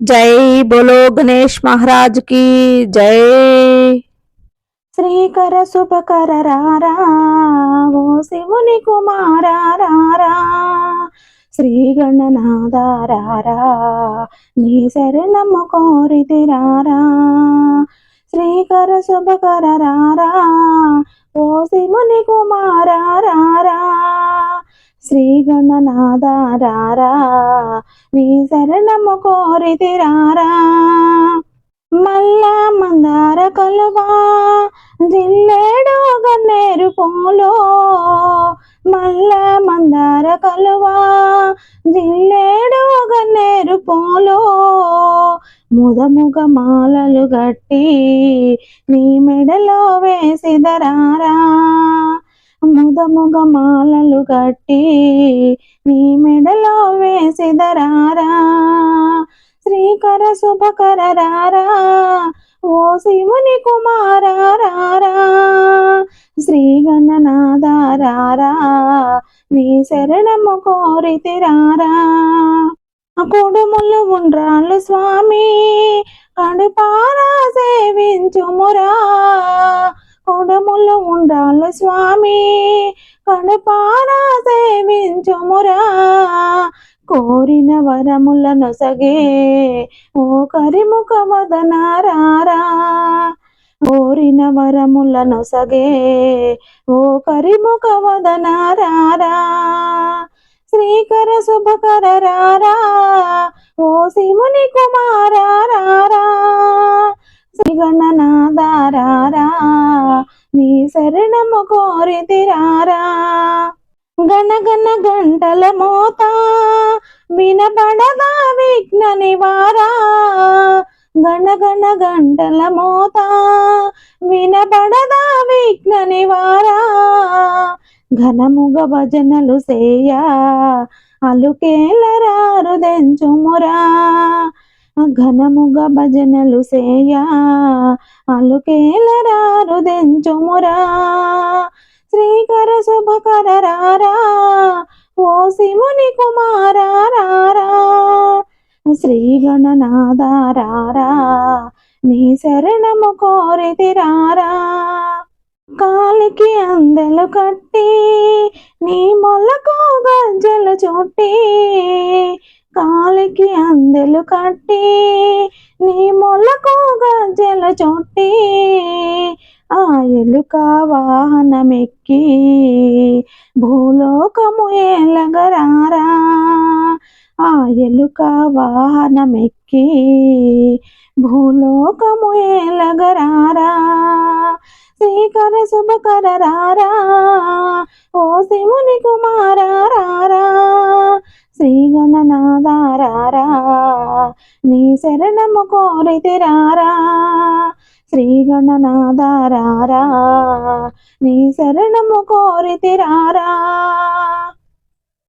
జై బోలో గణేష్ మహారాజ్కి జై. శ్రీకర శుభకర రారా ఓ శివుని కుమారారా శ్రీ గణనాదారారా నీ శరణము కోరితిరారా శ్రీకర శుభకర రారా ఓ శివుని కుమారారా శ్రీ గణనాదారారా నీ శరణము కోరితి రారా మల్ల మందార కలువా జిల్లేడు గన్నేరు పోలో. మల్ల మందార కలువా జిల్లేడు గన్నేరు పోలో. ముదముగ మాలలు గట్టి నీ మెడలో వేసిదరారా ముదముగ మాలలు నీ మెడలో వేసిదరారా? శ్రీకర శుభకర రారా? ఓ శివుని కుమారారా రారా? శ్రీ గణనాదారారా నీ శరణము కోరితిరారా కుడుములు ఉండ్రాళ్ళు స్వామి కడుపారా సేవించుమురా? కుడుములు ఉండ్రాళ్ళు స్వామి కడపారా సేవించుమురా కోరిన వరముల నొసగే ఓ కరిముఖ వదనారారా. కోరిన వరముల నొసగే ఓ కరిముఖ వదనారారా. శ్రీకర శుభకర రారా ఓ శివుని కుమారారా శ్రీగణనాదారారా శరణము కోరి రారా గణగణ గంటల మోత వినపడదా విఘ్న నివారా? గణగణ గంటల మోత వినపడదా విఘ్న నివారా? ఘనముగ భజనలు సేయా అలుకేలరారు దెంచుమురా. ఘనముగ భజనలు సేయ. అలుకేలరారు దెంచుమురా. శ్రీకర శుభకర రారా ఓ శివుని కుమారారారా. శ్రీ గణనాదారారా నీ శరణము కోరితి రారా కాలికి అందెలు కట్టి నీ మొలకు గజ్జలు చుట్టి కాలికి అందెలు కట్టి నీ మొలకు గజ్జలు చొట్టి ఆ ఎలుక వాహనమెక్కి భూలోకము ఏలగరారా ఆ ఎలుక వాహనమెక్కి భూలోకము ఏలగరారా శ్రీకర శుభకర రారా ఓ శివుని కుమారా రారా శ్రీగణనాదారారా నీ శరణము కోరితిరారా రారా. నీ శరణము కోరితిరారా